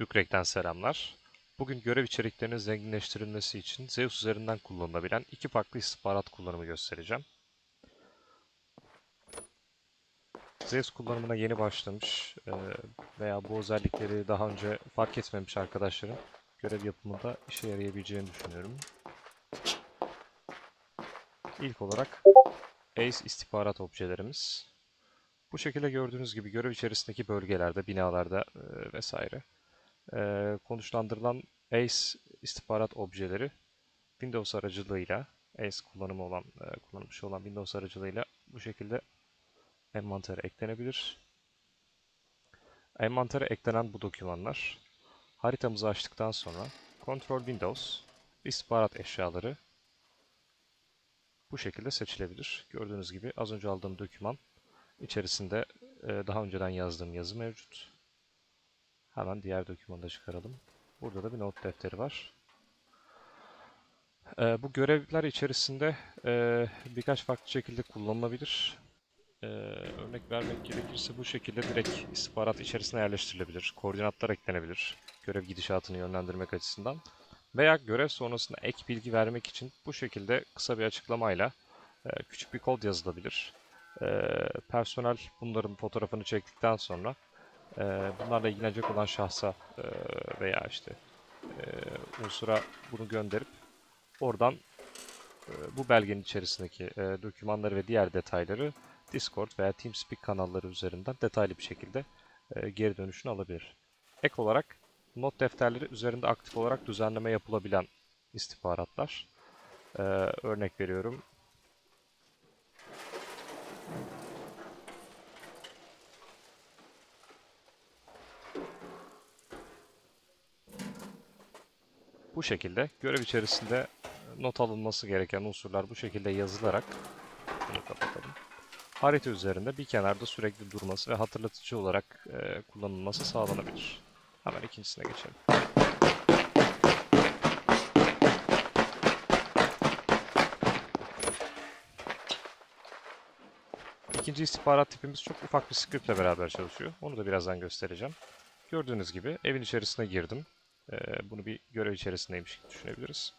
Bükrek'ten selamlar. Bugün görev içeriklerinin zenginleştirilmesi için Zeus üzerinden kullanılabilen iki farklı istihbarat kullanımı göstereceğim. Zeus kullanımına yeni başlamış e, veya bu özellikleri daha önce fark etmemiş arkadaşların görev yapımında işe yarayabileceğini düşünüyorum. İlk olarak ACE istihbarat objelerimiz. Bu şekilde gördüğünüz gibi görev içerisindeki bölgelerde, binalarda e, vesaire e, konuşlandırılan ACE istihbarat objeleri Windows aracılığıyla ACE kullanımı olan, e, kullanılmış olan Windows aracılığıyla bu şekilde envantere eklenebilir. Envantere eklenen bu dokümanlar haritamızı açtıktan sonra Control Windows istihbarat eşyaları bu şekilde seçilebilir. Gördüğünüz gibi az önce aldığım doküman içerisinde e, daha önceden yazdığım yazı mevcut. Hemen diğer dokümanı da çıkaralım. Burada da bir not defteri var. E, bu görevler içerisinde e, birkaç farklı şekilde kullanılabilir. E, örnek vermek gerekirse bu şekilde direkt istihbarat içerisine yerleştirilebilir. Koordinatlar eklenebilir. Görev gidişatını yönlendirmek açısından. Veya görev sonrasında ek bilgi vermek için bu şekilde kısa bir açıklamayla e, küçük bir kod yazılabilir. E, personel bunların fotoğrafını çektikten sonra e, bunlarla ilgilenecek olan şahsa e, veya işte e, unsura bunu gönderip oradan e, bu belgenin içerisindeki e, dokümanları ve diğer detayları Discord veya TeamSpeak kanalları üzerinden detaylı bir şekilde e, geri dönüşünü alabilir. Ek olarak not defterleri üzerinde aktif olarak düzenleme yapılabilen istihbaratlar. E, örnek veriyorum. Bu şekilde görev içerisinde not alınması gereken unsurlar bu şekilde yazılarak bunu kapatalım. Harita üzerinde bir kenarda sürekli durması ve hatırlatıcı olarak e, kullanılması sağlanabilir. Hemen ikincisine geçelim. İkinci istihbarat tipimiz çok ufak bir scriptle beraber çalışıyor. Onu da birazdan göstereceğim. Gördüğünüz gibi evin içerisine girdim. Ee, bunu bir görev içerisindeymiş gibi düşünebiliriz.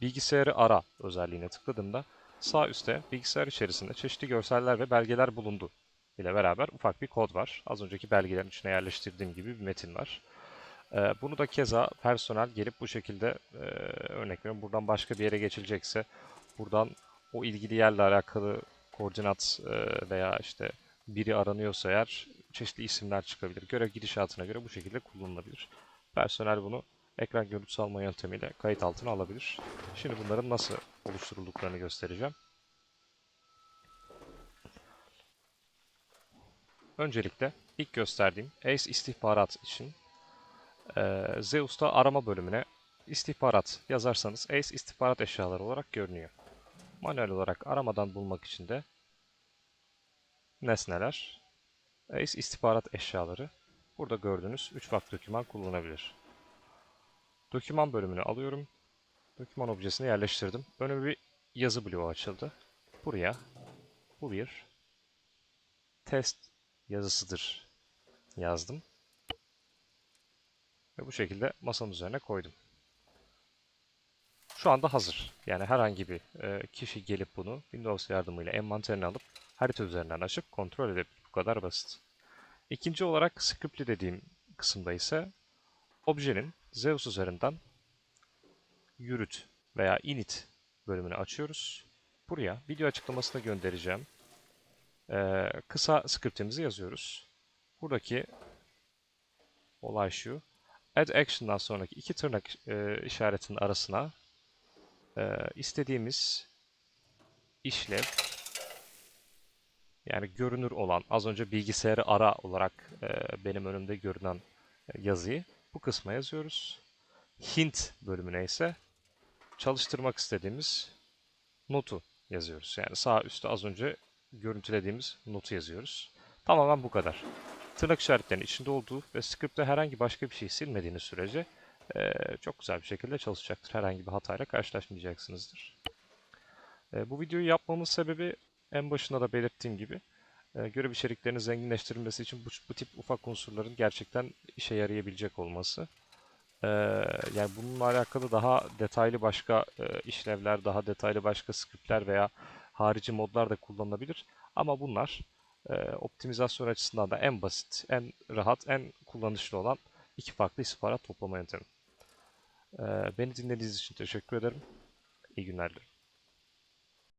Bilgisayarı ara özelliğine tıkladığımda sağ üstte bilgisayar içerisinde çeşitli görseller ve belgeler bulundu ile beraber ufak bir kod var. Az önceki belgelerin içine yerleştirdiğim gibi bir metin var. Ee, bunu da keza personel gelip bu şekilde e, örnek veriyorum buradan başka bir yere geçilecekse buradan o ilgili yerle alakalı koordinat e, veya işte biri aranıyorsa eğer çeşitli isimler çıkabilir. Görev gidişatına göre bu şekilde kullanılabilir. Personel bunu ekran görüntüsü alma yöntemiyle kayıt altına alabilir. Şimdi bunların nasıl oluşturulduklarını göstereceğim. Öncelikle ilk gösterdiğim ACE istihbarat için e, Zeus'ta arama bölümüne istihbarat yazarsanız ACE istihbarat eşyaları olarak görünüyor. Manuel olarak aramadan bulmak için de nesneler, ACE istihbarat eşyaları. Burada gördüğünüz 3 farklı doküman kullanabilir. Doküman bölümünü alıyorum. Doküman objesini yerleştirdim. Önüme bir yazı bloğu açıldı. Buraya bu bir test yazısıdır yazdım. Ve bu şekilde masanın üzerine koydum. Şu anda hazır. Yani herhangi bir e, kişi gelip bunu Windows yardımıyla envanterini alıp harita üzerinden açıp kontrol edebilir. Bu kadar basit. İkinci olarak scriptli dediğim kısımda ise objenin Zeus üzerinden yürüt veya init bölümünü açıyoruz. Buraya video açıklamasına göndereceğim. Ee, kısa skriptimizi yazıyoruz. Buradaki olay şu. Add action'dan sonraki iki tırnak e, işaretinin arasına e, istediğimiz işlev yani görünür olan az önce bilgisayarı ara olarak e, benim önümde görünen e, yazıyı bu kısma yazıyoruz. Hint bölümüne ise çalıştırmak istediğimiz notu yazıyoruz. Yani sağ üstte az önce görüntülediğimiz notu yazıyoruz. Tamamen bu kadar. Tırnak işaretlerinin içinde olduğu ve script'te herhangi başka bir şey silmediğiniz sürece e, çok güzel bir şekilde çalışacaktır. Herhangi bir hatayla karşılaşmayacaksınızdır. E, bu videoyu yapmamın sebebi en başında da belirttiğim gibi e, görev içeriklerinin zenginleştirilmesi için bu, bu tip ufak unsurların gerçekten işe yarayabilecek olması. Ee, yani bununla alakalı daha detaylı başka e, işlevler, daha detaylı başka scriptler veya harici modlar da kullanılabilir. Ama bunlar e, optimizasyon açısından da en basit, en rahat, en kullanışlı olan iki farklı istihbarat toplama yöntemi. Beni dinlediğiniz için teşekkür ederim. İyi günler dilerim.